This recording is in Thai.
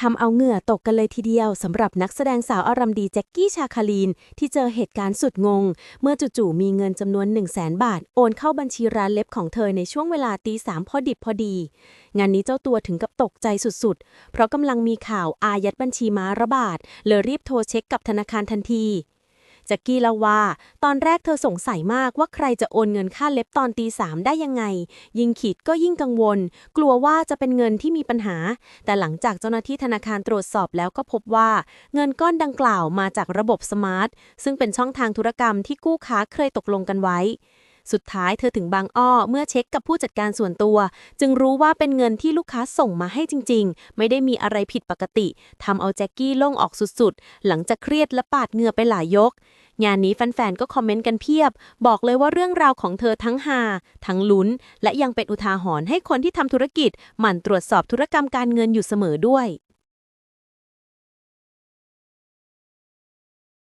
ทำเอาเหงื่อตกกันเลยทีเดียวสำหรับนักแสดงสาวอารมณ์ดีแจ็คกี้ชาคาลีน ที่เจอเหตุการณ์สุดงง เมื่อจู่ๆมีเงินจำนวน 1 0 0 0 0แบาท โอนเข้าบัญชีร้านเล็บของเธอในช่วงเวลาตีสามพอดิบพอดี งานนี้เจ้าตัวถึงกับตกใจสุดๆ เพราะกำลังมีข่าวอายัดบัญชีม้าระบาดเลยรีบโทรเช็คกับธนาคารทันที จ็กกี้เล่าว่า ตอนแรกเธอสงสัยมากว่าใครจะโอนเงินค่าเล็บตอนตีสามได้ยังไง ยิ่งขีดก็ยิ่งกังวล กลัวว่าจะเป็นเงินที่มีปัญหา แต่หลังจากเจ้าหน้าที่ธนาคารตรวจสอบแล้วก็พบว่า เงินก้อนดังกล่าวมาจากระบบสมาร์ท ซึ่งเป็นช่องทางธุรกรรมที่กู้ค้าเคยตกลงกันไว้ สุดท้ายเธอถึงบางอ้อเมื่อเช็คกับผู้จัดการส่วนตัว จึงรู้ว่าเป็นเงินที่ลูกค้าส่งมาให้จริง ๆ ไม่ได้มีอะไรผิดปกติทำเอาแจ็คกี้โล่งออกสุดๆ หลังจากเครียดและปาดเหงื่อไปหลายยก งานนี้แฟนๆก็คอมเมนต์กันเพียบ บอกเลยว่าเรื่องราวของเธอทั้งฮาทั้งลุ้น และยังเป็นอุทาหรณ์ให้คนที่ทำธุรกิจหมั่นตรวจสอบธุรกรรมการเงินอยู่เสมอด้วย